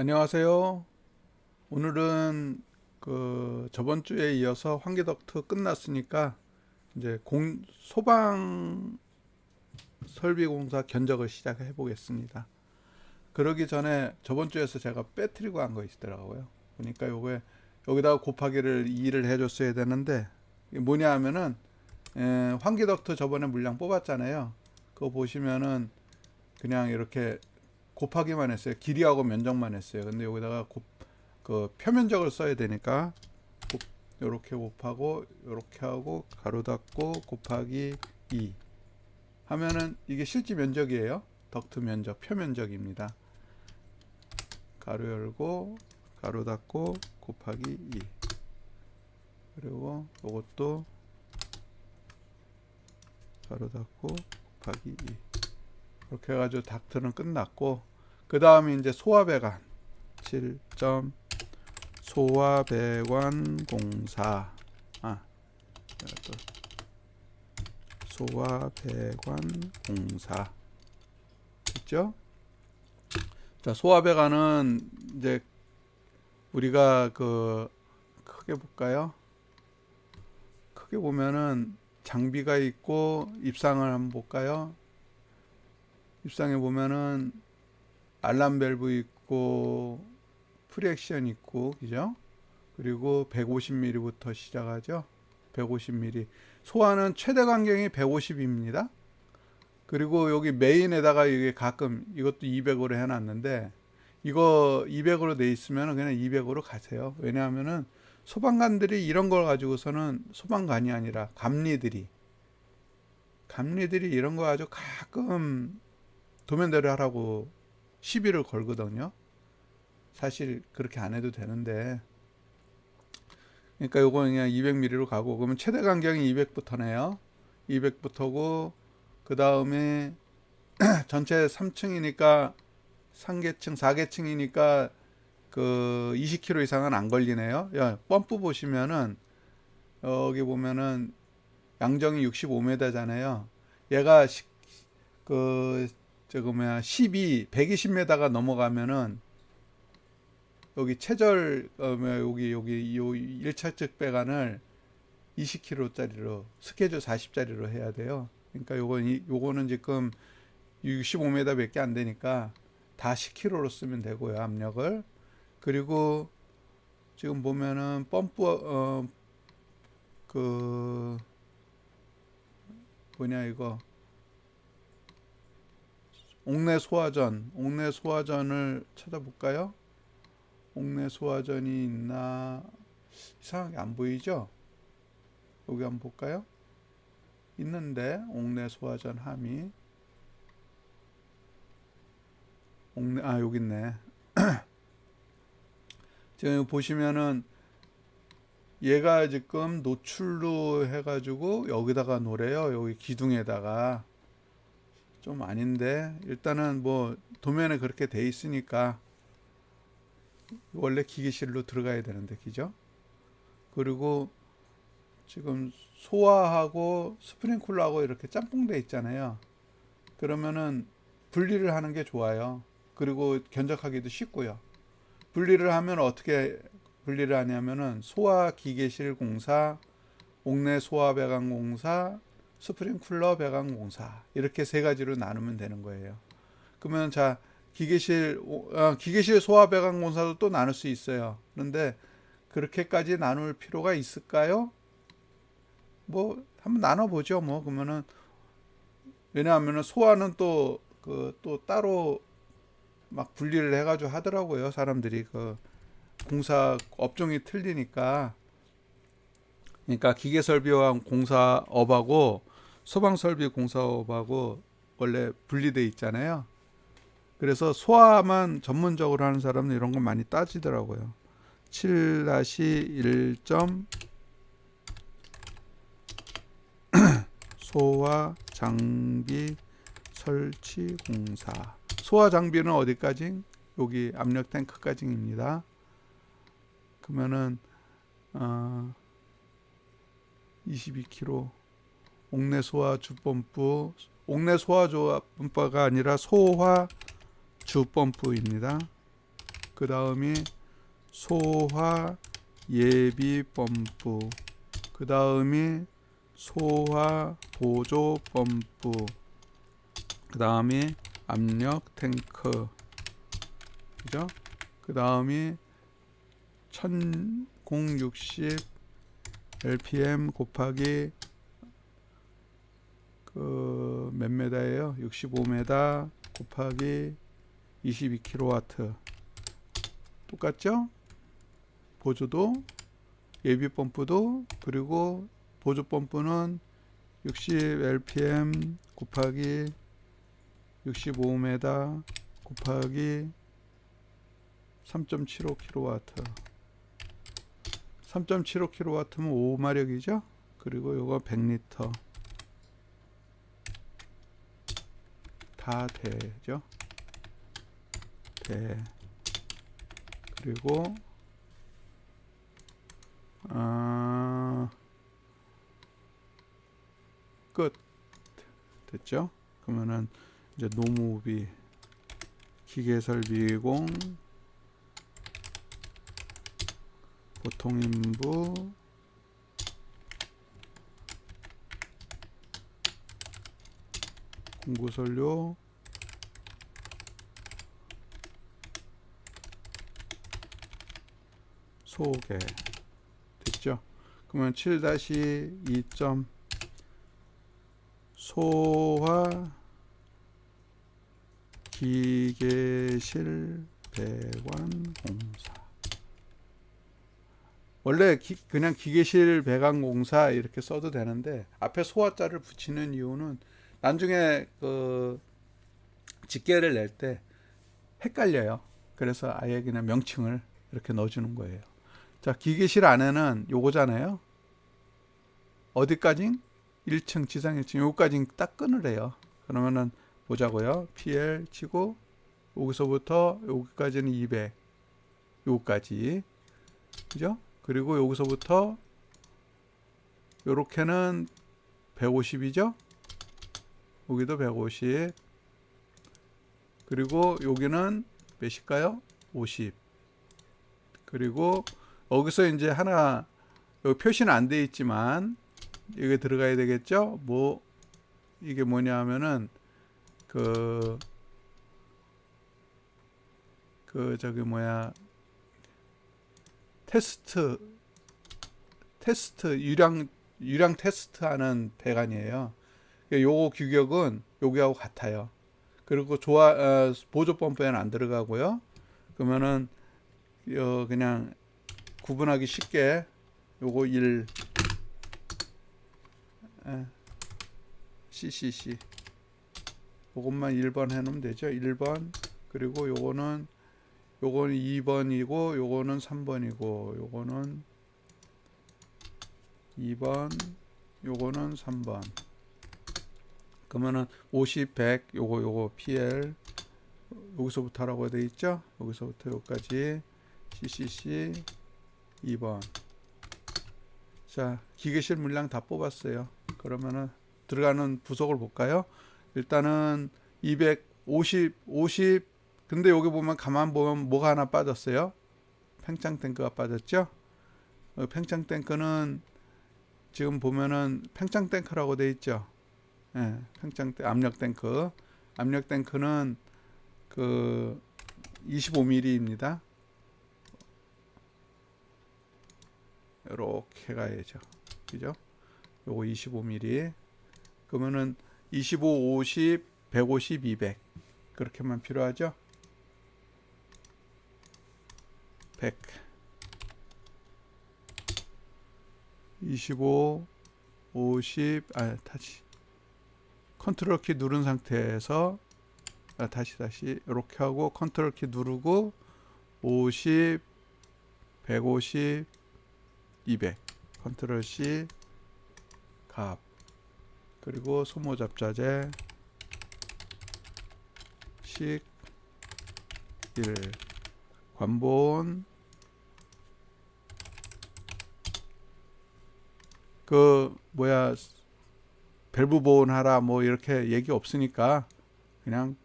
안녕하세요. 오늘은 그 저번 주에 이어서 환기덕트 끝났으니까 이제 공 소방 설비 공사 견적을 시작해 보겠습니다. 그러기 전에 저번 주에서 제가 빼트리고 한거 있더라고요. 그러니까 요게 여기다가 곱하기를 2를 해줬어야 되는데 뭐냐 하면은 에, 환기덕트 저번에 물량 뽑았잖아요. 그거 보시면은 그냥 이렇게 곱하기만 했어요. 길이하고 면적만 했어요. 근데 여기다가 곱, 그 표면적을 써야 되니까 곱, 요렇게 곱하고 요렇게 하고 가로 닫고 곱하기 2 하면은 이게 실제 면적이에요. 덕트 면적, 표면적입니다. 가로 열고 가로 닫고 곱하기 2 그리고 요것도 가로 닫고 곱하기 2 이렇게 해가지고 닥트는 끝났고 그 다음에 이제 소화배관 7점 소화배관 공사 아 소화배관 공사 있죠? 자 소화배관은 이제 우리가 그 크게 볼까요? 크게 보면은 장비가 있고 입상을 한번 볼까요? 입상에 보면은 알람 밸브 있고 프리액션 있고 그죠? 그리고 150mm부터 시작하죠. 150mm. 소화는 최대 간경이 150입니다. 그리고 여기 메인에다가 이게 가끔 이것도 200으로 해놨는데 이거 200으로 돼 있으면 그냥 200으로 가세요. 왜냐하면은 소방관들이 이런 걸 가지고서는 소방관이 아니라 감리들이 감리들이 이런 거 가지고 가끔 도면대로 하라고 시비를 걸거든요. 사실 그렇게 안 해도 되는데 그러니까 요거 그냥 200mm로 가고 그러면 최대 간경이 200부터네요. 200부터고 그 다음에 전체 3층이니까 3계층, 4계층이니까 그 20km 이상은 안 걸리네요. 야, 펌프 보시면은 여기 보면은 양정이 65m잖아요. 얘가 시, 그 저거 뭐야 12, 120m가 넘어가면은 여기 최절 어 여기 여기 요 1차 측 배관을 20km짜리로 스케줄 40짜리로 해야 돼요. 그러니까 요건 이- 요거는 지금 65m밖에 안 되니까 다 10kg로 쓰면 되고요 압력을 그리고 지금 보면은 펌프 어 그 뭐냐 이거 옥내 소화전 옥내 소화전을 찾아볼까요? 옥내 소화전이 있나 이상하게 안 보이죠? 여기 한번 볼까요? 있는데 옥내 소화전 함이 옥내 아 여기 있네. 지금 보시면은 얘가 지금 노출로 해가지고 여기다가 노래요. 여기 기둥에다가 좀 아닌데 일단은 뭐 도면에 그렇게 돼 있으니까 원래 기계실로 들어가야 되는데 그죠? 그리고 지금 소화하고 스프링쿨러하고 이렇게 짬뽕돼 있잖아요. 그러면은 분리를 하는 게 좋아요. 그리고 견적하기도 쉽고요. 분리를 하면 어떻게 분리를 하냐면은 소화 기계실 공사, 옥내 소화 배관 공사, 스프링쿨러 배관 공사 이렇게 세 가지로 나누면 되는 거예요. 그러면 자 기계실 어, 기계실 소화 배관 공사도 또 나눌 수 있어요. 그런데 그렇게까지 나눌 필요가 있을까요? 뭐 한번 나눠 보죠. 뭐 그러면은 왜냐하면은 소화는 또 그 또 따로 막 분리를 해가지고 하더라고요. 사람들이 그 공사 업종이 틀리니까 그러니까 기계 설비와 공사업하고 소방 설비 공사업하고 원래 분리돼 있잖아요. 그래서 소화만 전문적으로 하는 사람은 이런 거 많이 따지더라고요. 7-1점 소화 장비 설치 공사. 소화 장비는 어디까지? 여기 압력 탱크까지입니다. 그러면은 어 22kg 옥내 소화 주펌프 옥내 소화 조합 펌프가 아니라 소화 주펌프입니다. 그 다음이 소화 예비 펌프 그 다음이 소화 보조 펌프 그 다음이 압력 탱크 그죠? 그 다음이 1060 LPM 곱하기 그 몇 메다예요? 65메다 곱하기 22kW 똑같죠? 보조도 예비 펌프도 그리고 보조 펌프는 60 LPM 곱하기 65m 곱하기 3.75 kW 3.75 kW면 5마력이죠 그리고 요거 100리터 다 되죠? 대 그리고 아, 끝. 됐죠? 그러면은 이제 노무비 기계설비공 보통인부 공구선료. 소개. 됐죠? 그러면 7-2점. 소화. 기계실. 배관. 공사. 원래 기, 그냥 기계실 배관 공사 이렇게 써도 되는데 앞에 소화자를 붙이는 이유는 나중에 그 직계를 낼 때 헷갈려요. 그래서 아예 그냥 명칭을 이렇게 넣어주는 거예요. 자, 기계실 안에는 요거잖아요. 어디까지? 1층, 지상 1층, 요까지 딱 끊으래요. 그러면은 보자고요. PL 치고 여기서부터 여기까지는 200, 요까지, 그죠? 그리고 여기서부터 요렇게는 150이죠? 여기도 150. 그리고 여기는 몇일까요? 50. 그리고 여기서 이제 하나 여기 표시는 안 돼 있지만 여기 들어가야 되겠죠? 뭐 이게 뭐냐 하면은 그, 그, 저기, 뭐야, 테스트, 테스트, 유량, 유량 테스트 하는 배관이에요. 요거 규격은 여기하고 같아요. 그리고 조화, 어, 보조 펌프에는 안 들어가고요. 그러면은, 어, 그냥 구분하기 쉽게 요거 1, 에, CCC. 요것만 1번 해놓으면 되죠. 1번 그리고 요거는 요거는 2번이고 요거는 3번이고 요거는 2번 요거는 3번 그러면은 50, 100 요거 요거 PL 여기서부터 하라고 돼 있죠. 여기서부터 여기까지 CCC 2번 자 기계실 물량 다 뽑았어요. 그러면은 들어가는 부속을 볼까요? 일단은 250, 50. 근데 여기 보면 가만 보면 뭐가 하나 빠졌어요? 팽창 탱크가 빠졌죠? 어, 팽창 탱크는 지금 보면은 팽창 탱크라고 돼 있죠? 예, 팽창 탱 압력 탱크. 압력 탱크는 그 25mm입니다. 이렇게 가야죠. 그죠? 요거 25mm. 그러면은 25, 50, 150, 200 그렇게만 필요하죠. 100 25 50 아, 다시 컨트롤 키 누른 상태에서 아, 다시 다시 이렇게 하고 컨트롤 키 누르고 50 150 200 컨트롤 C 값 그리고 소모 잡자재 식 1 관본 그 뭐야 밸브 보온하라 뭐 이렇게 얘기 없으니까 그냥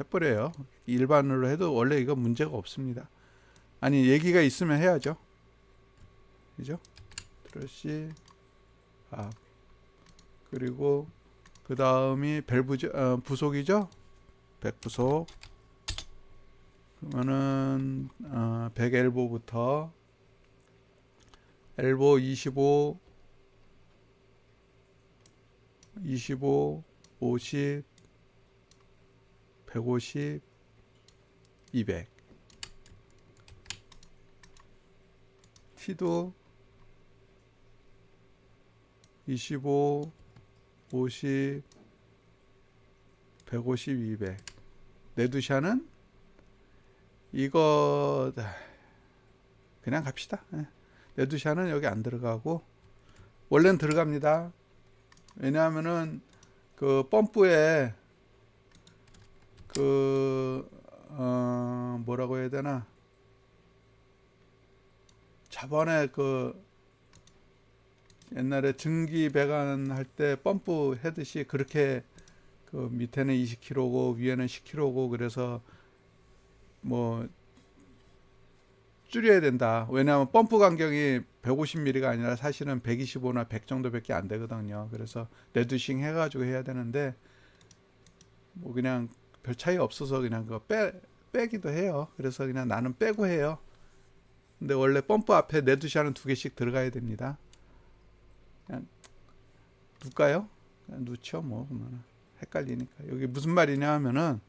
해버려요 일반으로 해도 원래 이거 문제가 없습니다 아니 얘기가 있으면 해야죠. 그죠? 트러시 아 그리고 그 다음이 밸브죠 어, 부속이죠. 100부속 그러면은 어, 100 엘보부터 엘보 25 25 50 150 200 T도 25 50 150 200 네두샤는 이거 그냥 갑시다. 예. 네두샤는 여기 안 들어가고 원래는 들어갑니다. 왜냐하면은 그 펌프에 그 어, 뭐라고 해야 되나 저번에 그 옛날에 증기 배관 할 때 펌프 해듯이 그렇게 그 밑에는 20kg고 위에는 10kg고 그래서 뭐 줄여야 된다. 왜냐하면 펌프 간격이 150mm가 아니라 사실은 125나 100 정도밖에 안 되거든요. 그래서 레드싱 해가지고 해야 되는데 뭐 그냥 별 차이 없어서 그냥 그거 빼 빼기도 해요. 그래서 그냥 나는 빼고 해요. 근데 원래 펌프 앞에 네두샤는 두 개씩 들어가야 됩니다. 그냥 둘까요? 그냥 놓죠 뭐 그러면 헷갈리니까 여기 무슨 말이냐 하면은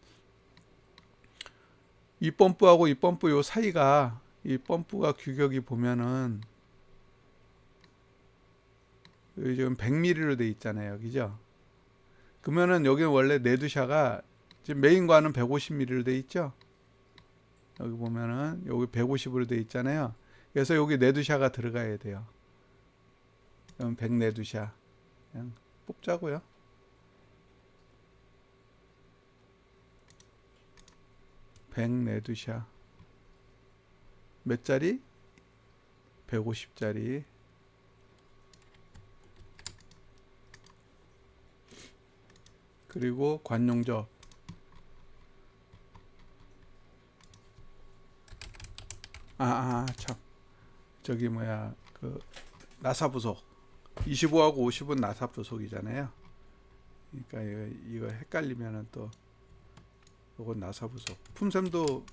이 펌프하고 이 펌프 요 사이가 이 펌프가 규격이 보면은 지금 100mm로 돼 있잖아요, 그죠? 그러면은 여기는 원래 네두샤가 지금 메인과는 150mm로 돼 있죠? 여기 보면은 여기 150으로 돼 있잖아요. 그래서 여기 네두샤가 들어가야 돼요. 그럼 100 네두샤 그냥 뽑자고요. 백 네두샤 몇 짜리? 150짜리 그리고 관용접 아, 아, 참. 저기 뭐야, 그 나사 부속. 25하고 50은 나사 부속이잖아요. 그러니까 이거, 이거 헷갈리면은 또 요건 나사 부속. 품샘도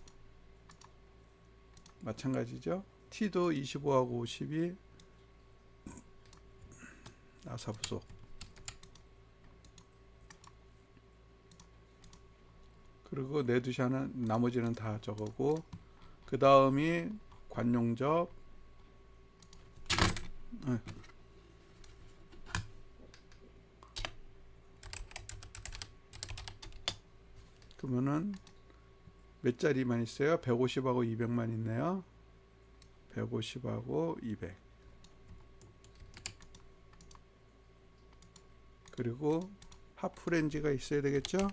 마찬가지죠. T도 25하고 50이 나사 부속. 그리고 네두샤는 나머지는 다 저거고 그 다음이 관용접 네. 그러면은 몇 자리만 있어요? 150하고 200만 있네요. 150하고 200. 그리고 하프렌지가 있어야 되겠죠?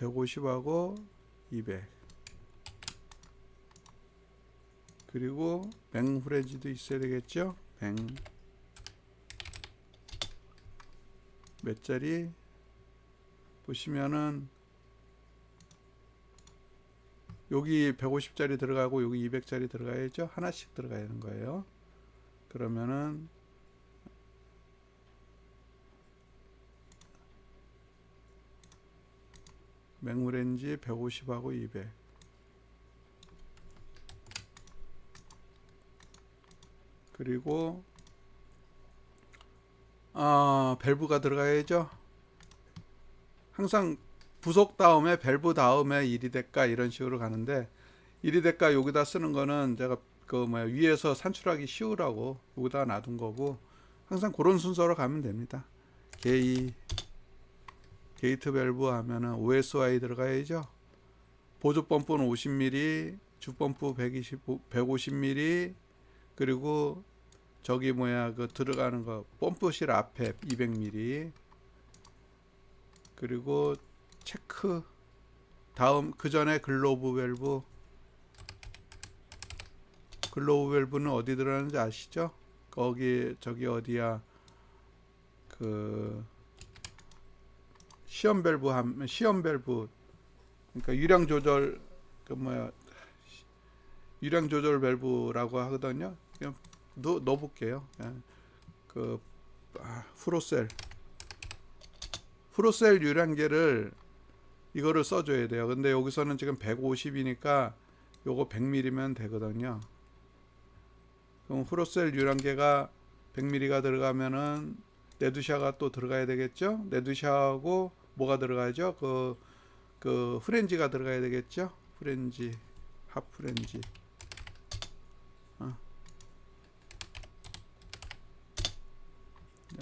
150하고 200. 그리고 맹후렌지도 있어야 되겠죠? 맹. 몇 자리? 보시면은 여기 150짜리 들어가고 여기 200짜리 들어가야죠. 하나씩 들어가야 하는 거예요. 그러면은 맹무렌지 150하고 200 그리고 아 밸브가 들어가야죠. 항상 부속 다음에 밸브 다음에 이리데카 이런 식으로 가는데 이리데카 여기다 쓰는 거는 제가 그 뭐야 위에서 산출하기 쉬우라고 여기다 놔둔 거고 항상 그런 순서로 가면 됩니다. 게이 게이트 밸브 하면은 OSY 들어가야죠. 보조 펌프는 50mm, 주 펌프 120 150mm 그리고 저기 뭐야 그 들어가는 거 펌프실 앞에 200mm 그리고 체크 다음 그 전에 글로브 밸브 글로브 밸브는 어디 들어가는지 아시죠? 거기 저기 어디야 그 시험 밸브 하면 시험 밸브 그러니까 유량 조절 그 뭐야 유량 조절 밸브라고 하거든요. 그냥 넣, 넣어볼게요. 그냥 그 아, 프로셀 프로셀 유량계를 이거를 써줘야 돼요. 근데 여기서는 지금 150이니까 요거 100mm면 되거든요. 그럼 프로셀 유량계가 100mm가 들어가면은 네두샤가 또 들어가야 되겠죠? 네두샤하고 뭐가 들어가야죠? 그, 그 프렌지가 들어가야 되겠죠? 프렌지, 합 프렌지. 어.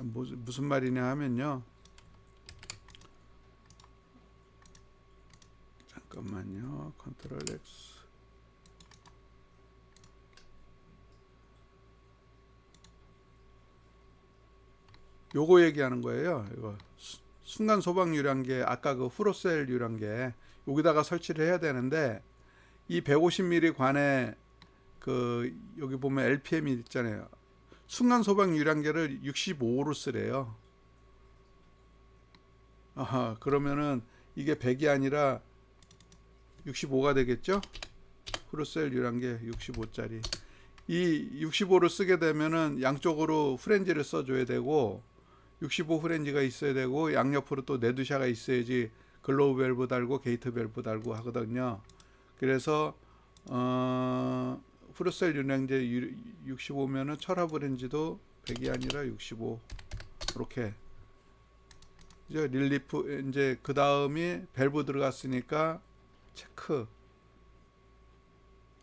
무슨, 말이냐 하면요. 잠깐만요. 컨트롤 X. 요거 얘기하는 거예요. 이거 수- 순간 소방 유량계 아까 그 프로셀 유량계 여기다가 설치를 해야 되는데 이 150mm 관에 그 여기 보면 LPM이 있잖아요. 순간 소방 유량계를 65로 쓰래요. 아하, 그러면은 이게 100이 아니라 65가 되겠죠? 프로셀 유량계 65짜리. 이 65를 쓰게 되면은 양쪽으로 프렌지를 써줘야 되고 65 프렌지가 있어야 되고 양옆으로 또 네두샤가 있어야지 글로우 밸브 달고 게이트 밸브 달고 하거든요. 그래서 어 프로셀 유량제 65면은 철화 프렌지도 100이 아니라 65 이렇게. 이제 릴리프 이제 그 다음이 밸브 들어갔으니까 체크.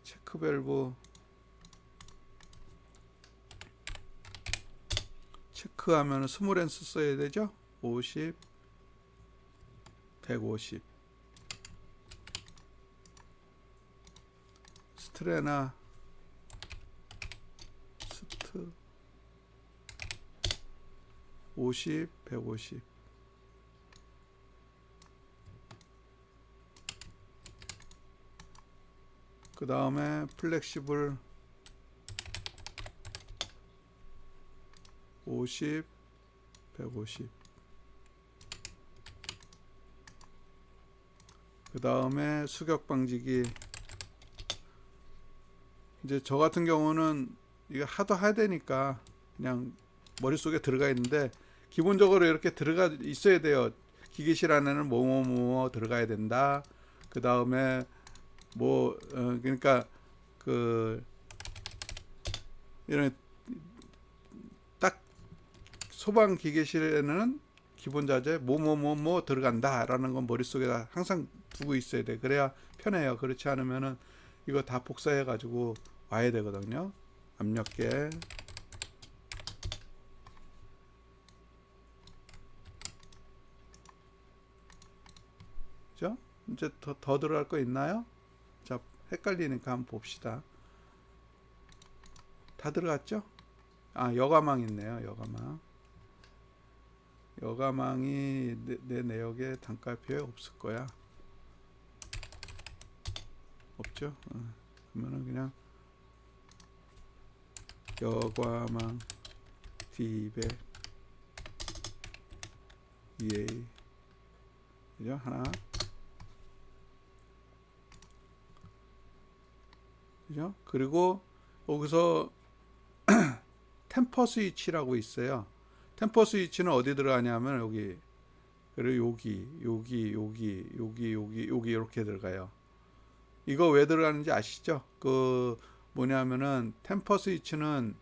체크 밸브 체크하면 스몰렌스 써야 되죠? 50 150 스트레나 스트 50 150 그 다음에 플렉시블 50 150 그 다음에 수격 방지기. 이제 저 같은 경우는 이거 하도 해야 되니까 그냥 머릿속에 들어가 있는데 기본적으로 이렇게 들어가 있어야 돼요. 기계실 안에는 뭐뭐뭐 들어가야 된다. 그 다음에 뭐 어, 그러니까 그 이런 딱 소방 기계실에는 기본 자재 뭐뭐뭐뭐 들어간다라는 건 머릿속에 항상 두고 있어야 돼. 그래야 편해요. 그렇지 않으면은 이거 다 복사해 가지고 와야 되거든요. 압력계 그죠? 이제 더, 더 들어갈 거 있나요? 자, 헷갈리니까 한번 봅시다. 다 들어갔죠? 아, 여가망 있네요. 여가망. 여가망이 내, 내 내역에 단가표에 없을 거야. 없죠? 어, 그러면은 그냥 여과망 D200 EA 그죠? 하나 그죠? 그리고 여기서 템퍼 스위치라고 있어요. 템퍼 스위치는 어디 들어가냐면 여기 그리고 여기 여기 여기 여기 여기 여기 이렇게 들어가요. 이거 왜 들어가는지 아시죠? 그 뭐냐면은 템퍼 스위치는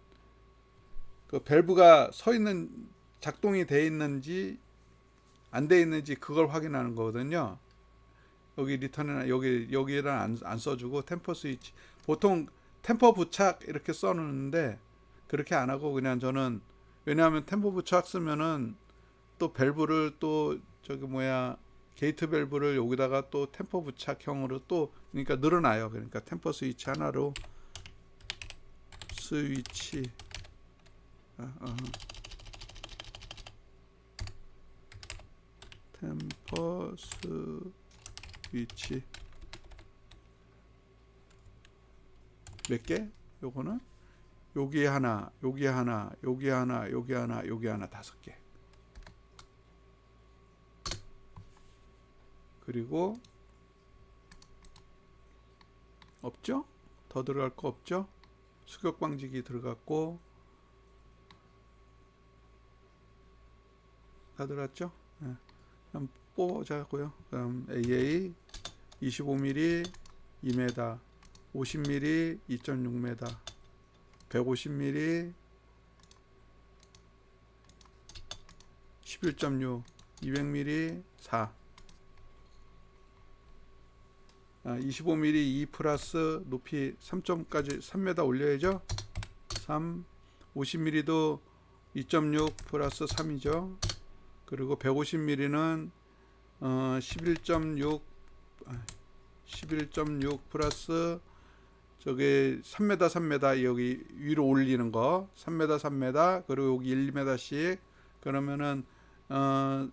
그 밸브가 서 있는 작동이 돼 있는지 안 돼 있는지 그걸 확인하는 거거든요. 여기 리턴이나 여기 여기는 안, 안 써주고 템퍼 스위치 보통 템퍼 부착 이렇게 써놓는데 그렇게 안 하고 그냥 저는 왜냐하면 템퍼 부착 쓰면은 또 밸브를 또 저기 뭐야 게이트 밸브를 여기다가 또 템퍼 부착형으로 또 그러니까 늘어나요. 그러니까 템퍼 스위치 하나로 스위치 아, 어. 템퍼 스위치 몇 개? 요거는 여기 하나, 여기 하나, 여기 하나, 여기 하나, 여기 하나 다섯 개. 그리고 없죠? 더 들어갈 거 없죠? 수격 방지기 들어갔고 다 들어갔죠? 예. 그럼 뽑아자고요. 그럼 AA 25mm 2m, 50mm 2.6m, 150mm 11.6, 200mm 4. 아, 25mm 2 플러스 높이 3점까지 3m 올려야죠. 3, 50mm도 2.6 플러스 3이죠. 그리고 150mm는 어, 11.6 11.6 플러스 저게 3m 3m 여기 위로 올리는 거. 3m 3m 그리고 여기 1m씩. 그러면은 어,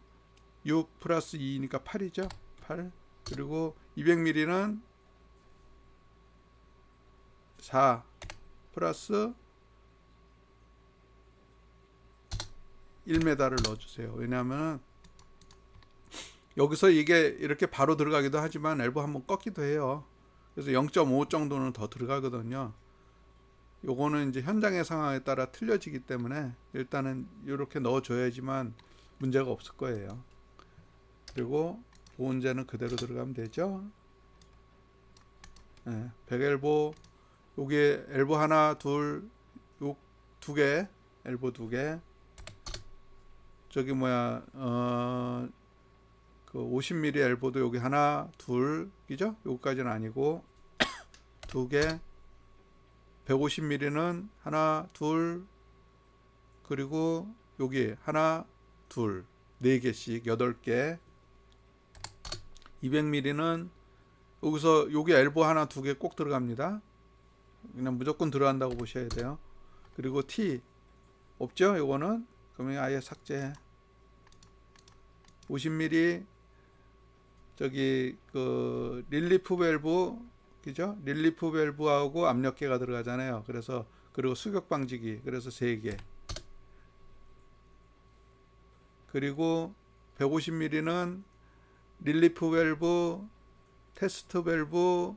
6 플러스 2니까 8이죠? 8 그리고 200mm는 4 플러스 1m를 넣어주세요. 왜냐하면 여기서 이게 이렇게 바로 들어가기도 하지만 엘보 한번 꺾기도 해요. 그래서 0.5 정도는 더 들어가거든요. 요거는 이제 현장의 상황에 따라 틀려지기 때문에 일단은 이렇게 넣어줘야지만 문제가 없을 거예요. 그리고 보온재는 그대로 들어가면 되죠. 네, 100엘보 여기에 엘보 하나 둘요두 개, 엘보 두 개. 저기 뭐야 어 그 50mm 엘보도 여기 하나 둘 그죠? 여기까지는 아니고 두 개. 150mm는 하나 둘 그리고 여기 하나 둘 네 개씩 여덟 개. 200mm는 여기서 여기 엘보 하나 두 개 꼭 들어갑니다. 그냥 무조건 들어간다고 보셔야 돼요. 그리고 T 없죠? 요거는 그러면 아예 삭제. 50mm 저기 그 릴리프 밸브 그죠? 릴리프 밸브하고 압력계가 들어가잖아요. 그래서 그리고 수격 방지기 그래서 세 개. 그리고 150mm는 릴리프 밸브, 테스트 밸브,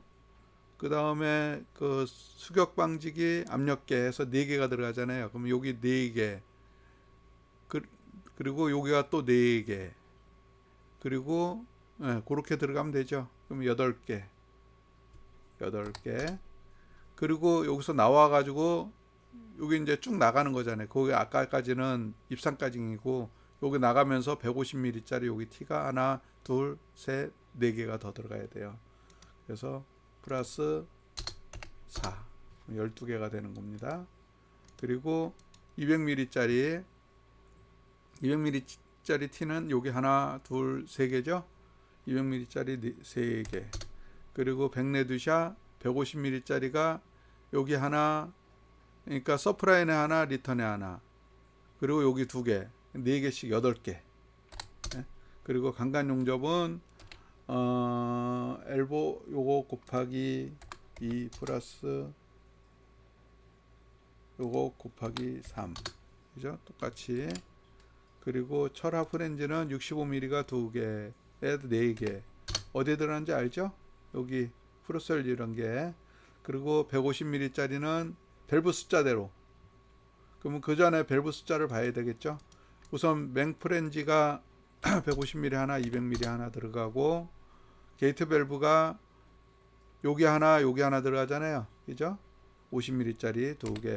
그 다음에 그 수격 방지기, 압력계 해서 네 개가 들어가잖아요. 그럼 여기 네 개. 그, 그리고 여기가 또네 개. 그리고 예, 그렇게 들어가면 되죠. 그럼 여덟 개. 여덟 개. 그리고 여기서 나와 가지고 여기 이제 쭉 나가는 거잖아요. 거기 아까까지는 입상까지이고 여기 나가면서 150mm짜리 여기 T가 하나, 둘, 셋, 네 개가 더 들어가야 돼요. 그래서 플러스 4, 12개가 되는 겁니다. 그리고 200mm짜리 200mm짜리 T는 여기 하나, 둘, 세 개죠. 200mm짜리 세 개. 그리고 백내두샤 150mm짜리가 여기 하나, 그러니까 서프라인에 하나, 리턴에 하나. 그리고 여기 두 개. 네 개씩 여덟 개. 예? 그리고 강간 용접은 어, 엘보 요거 곱하기 2 플러스 요거 곱하기 3. 그죠? 똑같이. 그리고 철합 프렌즈는 65mm가 두 개, 네 개. 어디에 들어가는지 알죠? 여기 프로셀 이런 게. 그리고 150mm짜리는 밸브 숫자대로. 그러면 그 전에 밸브 숫자를 봐야 되겠죠? 우선 맹프렌지가 150mm 하나, 200mm 하나 들어가고 게이트 밸브가 여기 하나, 여기 하나 들어가잖아요. 그죠? 50mm짜리 두 개.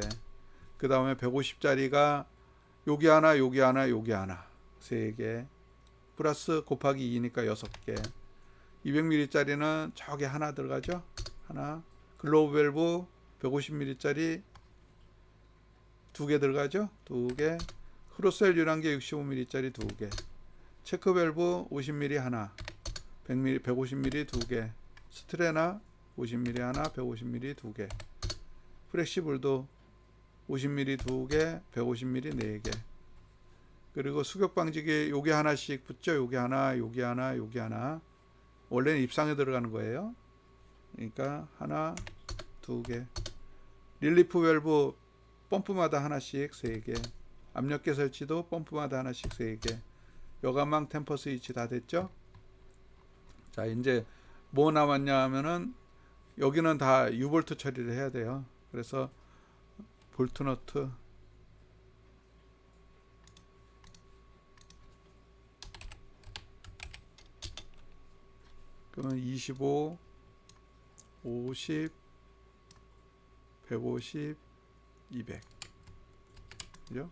그 다음에 150짜리가 여기 하나, 여기 하나, 여기 하나. 세 개. 플러스 곱하기 2니까 여섯 개. 200mm짜리는 저기 하나 들어가죠? 하나. 글로브 밸브 150mm짜리 두 개 들어가죠? 두 개. 크로셀 유랑계 65mm짜리 두 개. 체크 밸브 50mm 하나. 100mm, 150mm 두 개. 스트레나 50mm 하나, 150mm 두 개. 프렉시블도 50mm 두 개, 150mm 네 개. 그리고 수격 방지기 요게 하나씩 붙죠. 요게 하나, 요게 하나, 요게 하나. 원래는 입상에 들어가는 거예요. 그러니까 하나, 두 개. 릴리프 밸브 펌프마다 하나씩 세 개. 압력계 설치도 펌프마다 하나씩 세 개. 여가망 템퍼 스위치 다 됐죠? 자, 이제 뭐 남았냐 하면은 여기는 다 유볼트 처리를 해야 돼요. 그래서 볼트 너트 그러면 25 50 150 200 그죠?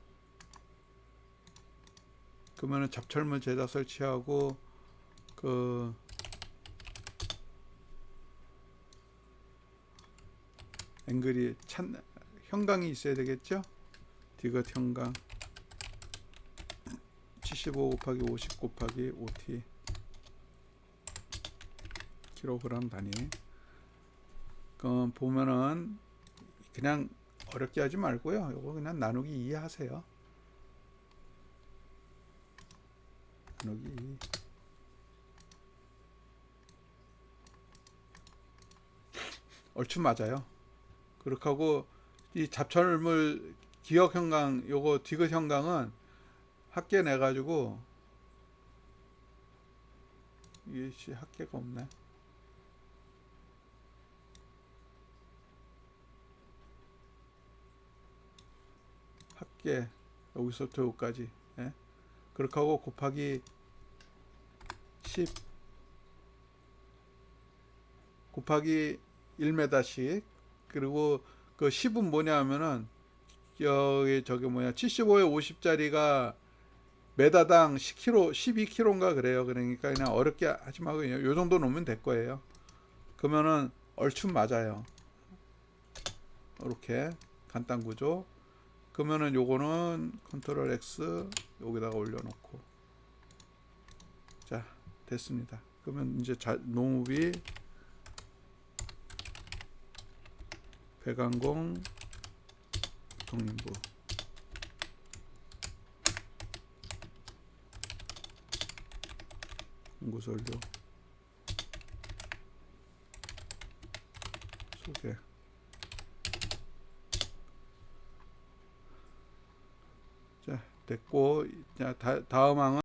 그러면은 잡철물 제다 설치하고 그 앵글이 찬 형광이 있어야 되겠죠? 디귿 형광 75 곱하기 50 곱하기 5t 킬로그램 단위. 그럼 보면은 그냥 어렵게 하지 말고요. 요거 그냥 나누기 2 하세요. 나누기 2 얼추 맞아요. 그렇게 하고 이 잡철물 기억 형광 요거 디귿 형광은 합계 내 가지고 이게 씨 합계가 없네. 합계 여기서부터 여기까지 예? 그렇게 하고 곱하기 10 곱하기 1m씩. 그리고 그 10은 뭐냐 하면은 여기 저기 뭐야 75에 50짜리가 메다당 10kg 12kg인가 그래요. 그러니까 그냥 어렵게 하지 말고 그냥 요 정도 놓으면 될 거예요. 그러면은 얼추 맞아요. 이렇게 간단 구조 그러면은 요거는 컨트롤 X 여기다가 올려놓고. 자 됐습니다. 그러면 이제 자, 농업이 배관공 동인부. 공구설료 소개 자 됐고 자 다, 다음 항은